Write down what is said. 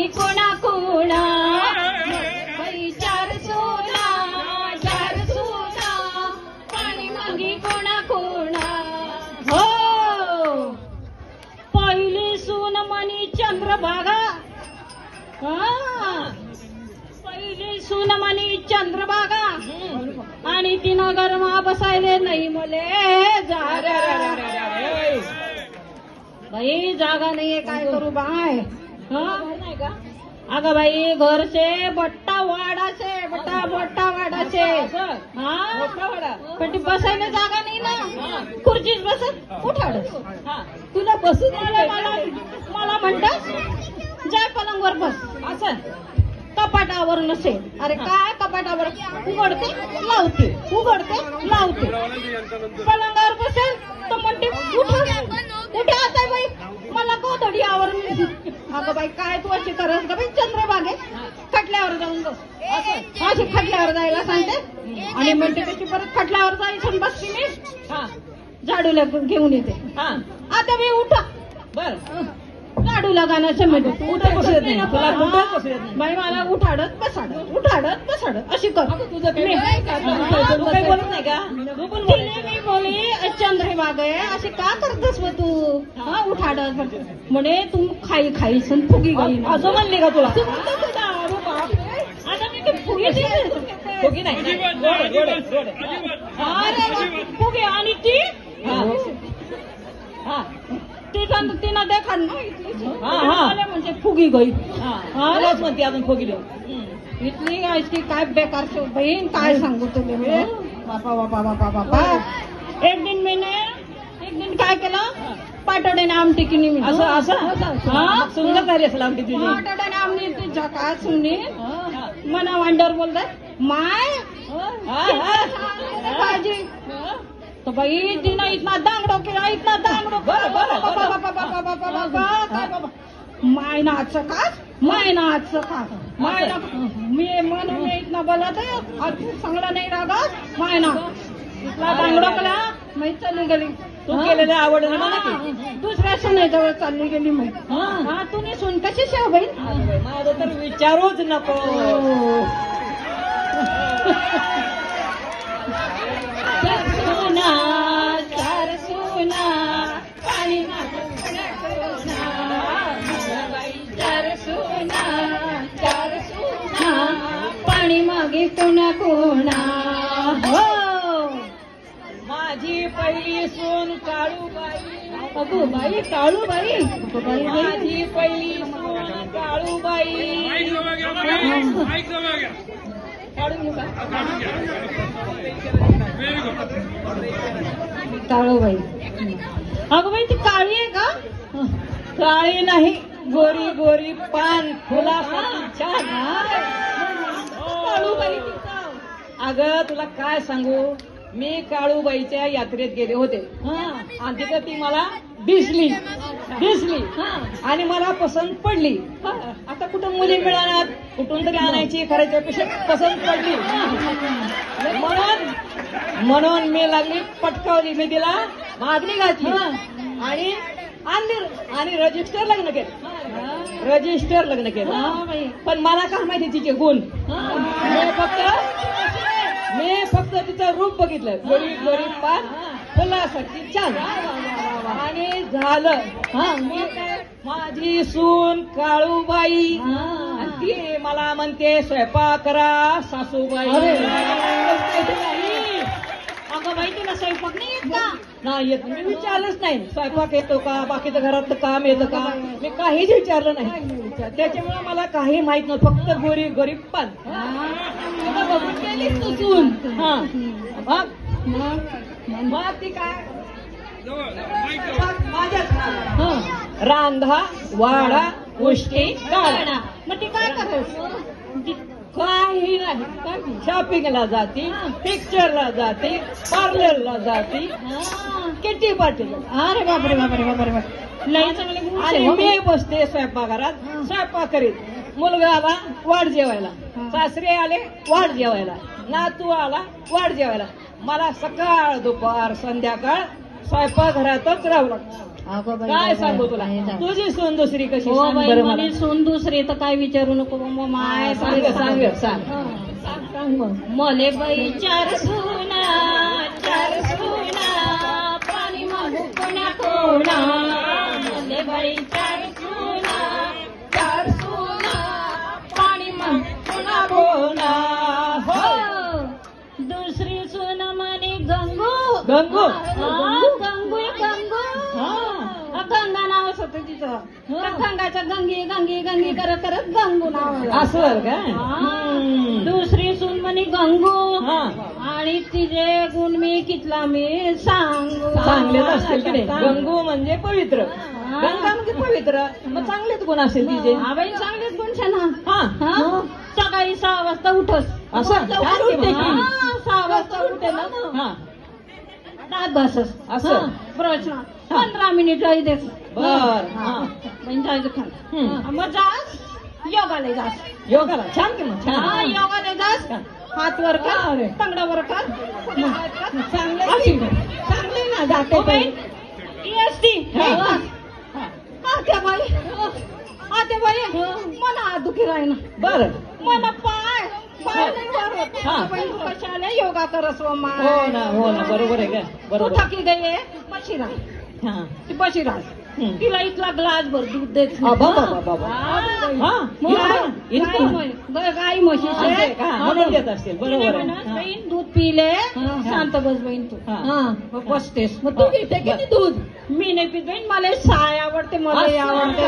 मागी कोणा कोणा? बाई चार सोना चार सोना. पाणी मागी कोणा कोणा? हो. पहिली सून मनी चंद्रभागा पहिली सून मनी चंद्रभागा आणि तिनं गरमा बसायले नाही मले. जा रे रे रे बाई जागा नाहीये काय करू बाय? हं? अगं बाई घरचे बट्टा वाडाचे बट्टा बट्टा वाडाचे हा? पण ती बसायला जागा नाही ना. खुर्चीच बसत. उठाड तुला बसून मला मला मला म्हणतात जय पलंगवर बस. असं. कपाटावर नसेल. अरे काय कपाटावर? उघडते लावते. उघडते लावते. पलंगावर बसेल तर म्हणते उठा. कुठे आता बाई. मला गोधडी आवरून अगं बाई काय तू अशी करत का बाई चंद्रबागे खटल्यावर जाऊन गो असं अशी खटल्यावर जायला सांगते. आणि म्हणते कशी परत खटल्यावर जायचं बसते मी. झाडूला घेऊन येते. आता मी उठा. बर. झाडूला गाण्याचं म्हणते कुठं बसू देत नाही. तुला कुठं बसू देत नाही. बाई मला उठाडत बसाडत उठाडत बसाडत. अशी कर. तुझं काही बोलत नाही का? तू पण बोल तिने मी बोली चंद्रबाग आहे असे का करतस मग तू हा उठाडत म्हणे तू खाई खाई सण फुगी गई असं म्हणले का तुला. आता मी ते फुगे. हो नाही फुगे आणि ती हा. हा. तिथं तिनं देखा हा, हा. म्हणजे फुगी गई हा. हा. तुलाच म्हणते अजून फोगिलो इथली गायची काय बेकार बहीण काय सांगू तुला मी बापा बापा बापा बापा एक दिन मैंने एक दिन काय केलं? पाटोड्याने आमटी किनी मी असं असं? हा? सुंदर झाली असेल आमची तुझी. पाटोड्याने आमटी ती झका सुनी. मना वांडर बोलतात माय हा, हा. भाजी. तो बाई तिनं इतना दांगडो केला इतना दांगडो काय? माय नाचं का माय नाचं का माय ना मी म्हणून मी इतना बोलत आहे आज तू चांगला नाही रागत माय ना इथला दांगडो केला? मी चालली गेली तू केलेलं आवडलं मला की हा. दुसऱ्या सुनेजवळ चालली गेली मी. हा. हा तुम्ही सून कशी शेव बाई? माझं तर विचारूच नको. सोना चार सोना पाणी सोना चार सोना पाणी मागे कोणा कोणा हो माझी पहिली सून काळूबाई अगो बाई काळू बाई अगो बाई बाई. माझी पहिली सून काळूबाई काढून घेऊ का? काळू बाई अगं बाई ती काळी आहे का काळी नाही गोरी गोरी पान फुला छान काळू बाई ती का? अगं तुला काय सांगू मी काळूबाईच्या यात्रेत गेले होते. हा. आणि तिथं ती मला दिसली. दिसली. हा. आणि मला पसंत पडली. आता कुठं मुली मिळणार? कुठून तरी आणायची करायच्या पेक्षा पसंत पडली. म्हणून म्हणून मी लागली पटकावली मी तिला मागणी घातली. आणि आणली. आणि रजिस्टर लग्न केलं. रजिस्टर लग्न केलं. पण मला काय माहिती तिचे गुण. मी फक्त मी फक्त तिचं रूप बघितलं. गरीब गरीब पान फुलासाठी छान. आणि झालं. हा. मी काय? माझी सून काळूबाई. ती मला म्हणते स्वयंपाक करा सासूबाई. अगं बाई तुला स्वयंपाक नाही येत का? नाही येत. मी विचारलंच नाही. स्वयंपाक येतो का? बाकीचं घरातलं काम येतं का? मी काहीच विचारलं नाही. त्याच्यामुळे मला काही माहीत नव्हतं. फक्त गोरी गरीब पण. तुला बघून हा. मग मग ती काय? माझ्याच रांधा वाडा गोष्टी काढा मग ती काय करायचं काही नाही. शॉपिंगला जाती पिक्चरला जाती पार्लरला जाती. किटी पार्टीला अरे बापरे बापरे बापरे बापरे. लई चांगले गुण आणि आहे. मी बसते स्वयंपाकघरात स्वयंपाक करीत मुलगा आला वाढ जेवायला सासरे आले वाढ जेवायला. नातू आला वाढ जेवायला. मला सकाळ दुपार संध्याकाळ स्वयंपाकघरातच राहावं लागतं. काय सांगू तुला. तुझी सून दुसरी कशी हो म्हणे सून दुसरी तर काय विचारू नको मग. माय सांग सांग सांग मग. मले बाई चार सुना चार सुना पाणी मागू कोणा कोणा. मले बाई चार सुना चार सुना पाणी मागू कोणा कोणा. हो. दुसरी सून म्हणे गंगू. गंगू आहे, गंगू हा. हा, गंगा नावच होतं तिचं गंगाच्या गंगी गंगी गंगी करत करत गंगू नाव. असं काय. हम्म. दुसरी सून म्हणे गंगू हा आणि तिचे गुण मी कितला मी सांगू चांगलेच असतील की नाही. गंगू म्हणजे पवित्र. गंगा म्हणजे पवित्र मग चांगलेच गुण असेल तिचे हा बाई चांगलेच गुण छान हा. हा हा? सकाळी सहा वाजता उठस असं? की. हा, सहा वाजता उठे ना मग. हा दात घासस असं? हा, ब्रश ना पंधरा मिनिट जाई देस बर, हा. म्हणजे. खाली मग जास योगाला जास. योगाला छान की मग हा योगाला जास. हात वर कर अरे. तंगडा वर कर. चांगले. चांगले ना जाते. EST. हा. आत्या बाई. आत्या बाई. मला हात दुखी राहीना बर. मला पाय. हा. कशाला योगा करस हो ना हो ना बरोबर आहे का? बरोबर. थकी गई हा ती बशी राह हम्म. तिला इथला ग्लास भर दूध देत गाई? म्हणून देत बरोबर हा. बहीण दूध पिले. शांत बस बहीण तू. बसतेस. मग तू घेते किती दूध? मी नाही पित बहीण मला साय आवडते मला आवडते?